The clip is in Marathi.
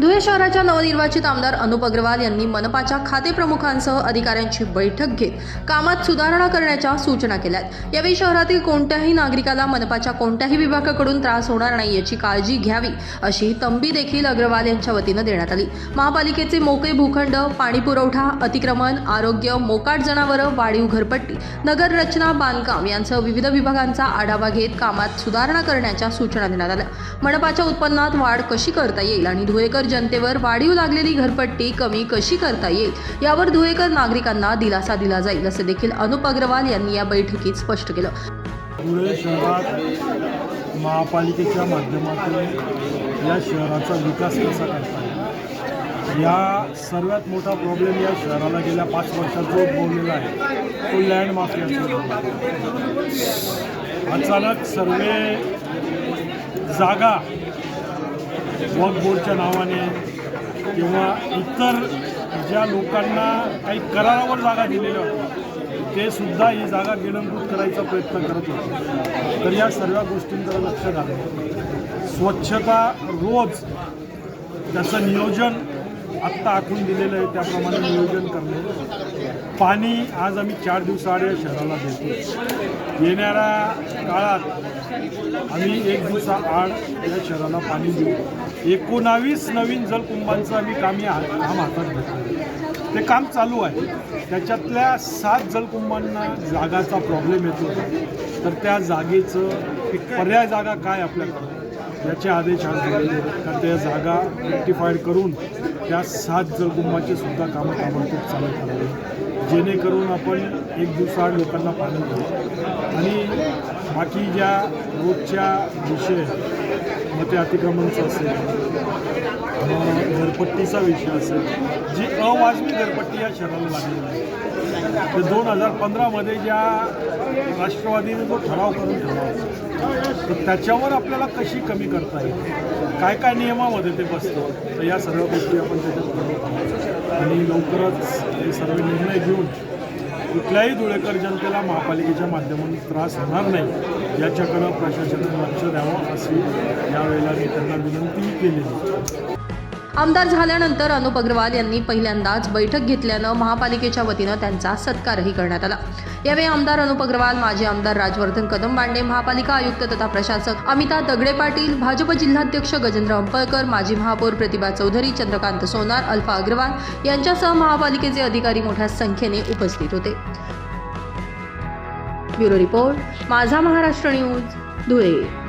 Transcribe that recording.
धुळे शहराच्या नवनिर्वाचित आमदार अनुप अग्रवाल यांनी मनपाच्या खाते प्रमुखांसह अधिकाऱ्यांची बैठक घेत कामात सुधारणा करण्याच्या सूचना केल्यात. यावेळी शहरातील कोणत्याही नागरिकाला मनपाच्या कोणत्याही विभागाकडून त्रास होणार नाही याची काळजी घ्यावी अशी तंबी देखील अग्रवाल यांच्या वतीनं देण्यात आली. महापालिकेचे मोकळे भूखंड पाणी पुरवठा अतिक्रमण आरोग्य मोकाट जनावरं वाढीव घरपट्टी नगर रचना बांधकाम यांसह विविध विभागांचा आढावा घेत कामात सुधारणा करण्याच्या सूचना देण्यात आल्या. मनपाच्या उत्पन्नात वाढ कशी करता येईल आणि धुळेकर जनतेवर वाढीव लागलेली घरपट्टी कमी कशी करता येईल यावर धुळेकर नागरिकांना दिलासा दिला जाईल असे देखील अनुप अग्रवाल यांनी या बैठकीत स्पष्ट केलं. धुळे शहरात महापालिकेच्या माध्यमातून या शहराचा विकास कसा करता येईल? या सर्वात मोठा प्रॉब्लेम या शहराला गेल्या पाच वर्षात जो उद्भवलेला आहे तो लँड माफियाचा अचानक सर्वे जागा वक्फ बोर्डच्या नावाने किंवा इतर ज्या लोकांना काही करारावर जागा दिलेल्या होत्या ते सुद्धा ही जागा गिळंकृत करायचा प्रयत्न करत होते. तर या सर्व गोष्टींकडे लक्ष घालून स्वच्छता रोज त्याचं नियोजन आत्ता आखून दिलेलं आहे त्याप्रमाणे नियोजन करणे. पाणी आज आम्ही चार दिवसाआड या शहराला देतो येणाऱ्या काळात आम्ही एक दिवसाआड या शहराला पाणी देऊ. एकोणावीस नवीन जलकुंभांचं आम्ही काम या काम हातात घेतलं ते काम चालू आहे. त्याच्यातल्या सात जलकुंभांना जागाचा प्रॉब्लेम येतो. तर त्या जागेचं एक पर्याय जागा काय आपल्याकडं? याचे आदेश आज दिलेले तर त्या जागा रेक्टिफाईड करून त्या सात जलकुंभाचे सुद्धा कामं ताबडतोब चालू करावे जेणेकरून आपण एक दिवसाआड लोकांना पाणी देऊ. आणि बाकी ज्या रोजच्या विषय मग ते अतिक्रमणचं असेल घरपट्टीचा विषय असेल जी अवाजवी घरपट्टी या शहराला लागलेली आहे. तर दोन हजार पंधरामध्ये ज्या राष्ट्रवादीने जो ठराव करून ठेवला होता, तर त्याच्यावर आपल्याला कशी कमी करता येईल? काय काय नियमामध्ये ते बसतं? तर या सर्व गोष्टी आपण त्याच्यात आणि लवकरच हे सर्व निर्णय घेऊन कुठल्याही धुळेकर जनतेला महापालिकेच्या माध्यमातून त्रास होणार नाही याच्याकडं प्रशासनाने लक्ष द्यावं अशी यावेळेला नेत्यांना त्यांना विनंती केलेली आमदार झाल्यानंतर अनुप अग्रवाल यांनी पहिल्यांदाच बैठक घेतल्यानं महापालिकेच्या वतीनं त्यांचा सत्कारही करण्यात आला. यावेळी आमदार अनुप अग्रवाल माजी आमदार राजवर्धन कदम बांडे महापालिका आयुक्त तथा प्रशासक अमिता दगडे पाटील भाजप जिल्हाध्यक्ष गजेंद्र अंपळकर माजी महापौर प्रतिभा चौधरी चंद्रकांत सोनार अल्फा अग्रवाल यांच्यासह महापालिकेचे अधिकारी मोठ्या संख्येने उपस्थित होते. ब्युरो रिपोर्ट माझा महाराष्ट्र न्यूज धुळे.